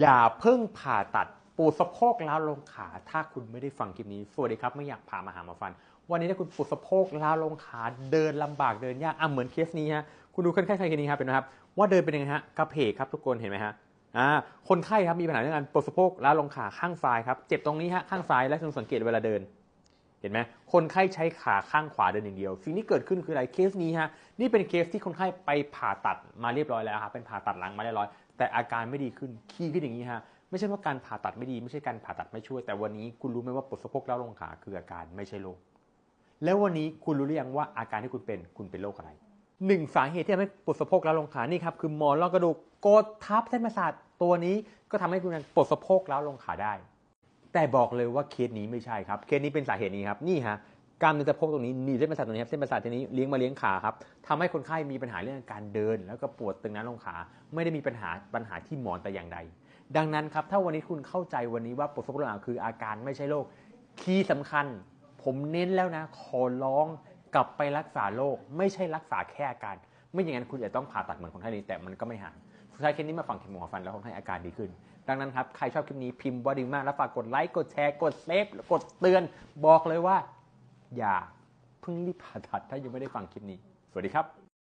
อย่าเพิ่งผ่าตัดปวดสะโพกล้าวลงขา ถ้าคุณไม่ได้ฟังคลิปนี้ สวัสดีครับ ไม่อยากพามาหาหมาฟัน วันนี้ถ้าคุณปวดสะโพกล้าวลงขาเดินลำบากเดินยากอะเหมือนเคสนี้ฮะคุณดูคนไข้คนนี้ครับเป็นไหมครับว่าเดินเป็นยังไงฮะกระเพกครับทุกคนเห็นไหมฮะอ่าคนไข้ครับมีปัญหาเรื่องการปวดสะโพกล้าวลงขาข้างซ้ายครับเจ็บตรงนี้ฮะข้างซ้ายและคุณสังเกตเวลาเดิน เห็นไหมคนไข้ใช้ขาข้างขวาเดินอย่างเดียว สิ่งที่เกิดขึ้นคืออะไรเคสนี้ฮะนี่เป็นเคสที่คนไข้ไปผ่าตัดมาเรียบร้อยแล้วครับเป็นผ่าตัดหลังมาเรียบร้อย แต่อาการไม่ดีขึ้นขี้ขึ้นอย่างนี้ฮะไม่ใช่ว่าการผ่าตัดไม่ดีไม่ใช่การผ่าตัดไม่ช่วย แต่วันนี้คุณรู้ไหมว่าปวดสะโพกแล้วลงขาคืออาการไม่ใช่โรคแล้ววันนี้คุณรู้หรือยังว่าอาการที่คุณเป็นคุณเป็นโรคอะไรหนึ่งสาเหตุที่ทำให้ปวดสะโพกแล้วลงขานี่ครับคือหมอนรองกระดูกกดทับเส้นประสาทตัวนี้ก็ทำให้คุณปวดสะโพกแล้วลงขาได้ แต่บอกเลยว่าเคสนี้ไม่ใช่ครับ เคสนี้เป็นสาเหตุนี้ครับนี่ฮะกล้ามเนื้อสะโพกตรงนี้หนีบเส้นประสาทตรงนี้ครับเส้นประสาทตัวนี้เลี้ยงมาเลี้ยงขาครับทำให้คนไข้มีปัญหาเรื่องการเดิน แล้วก็ปวดตึงนั้นลงขา ไม่ได้มีปัญหาปัญหาที่หมอนแต่อย่างใด ดังนั้นครับถ้าวันนี้คุณเข้าใจวันนี้ว่าปวดสะโพกหลังคืออาการไม่ใช่โรคคีย์สำคัญ ผมเน้นแล้วนะ ขอร้องกลับไปรักษาโรคไม่ใช่รักษาแค่อาการ ไม่อย่างนั้นคุณจะต้องผ่าตัดเหมือนคนไข้นี้แต่มันก็ไม่หาย ใช้เคสนี้มาฟังเข็มหมอฟันแล้วคนไข้อาการดีขึ้น ดังนั้นครับ ใครชอบคลิปนี้พิมพ์ว่าดีมากแล้วฝากกดไลค์กดแชร์กดเซฟกดเตือนบอกเลยว่า อย่าเพิ่งรีบผ่าตัดถ้ายังไม่ได้ฟังคลิปนี้ สวัสดีครับ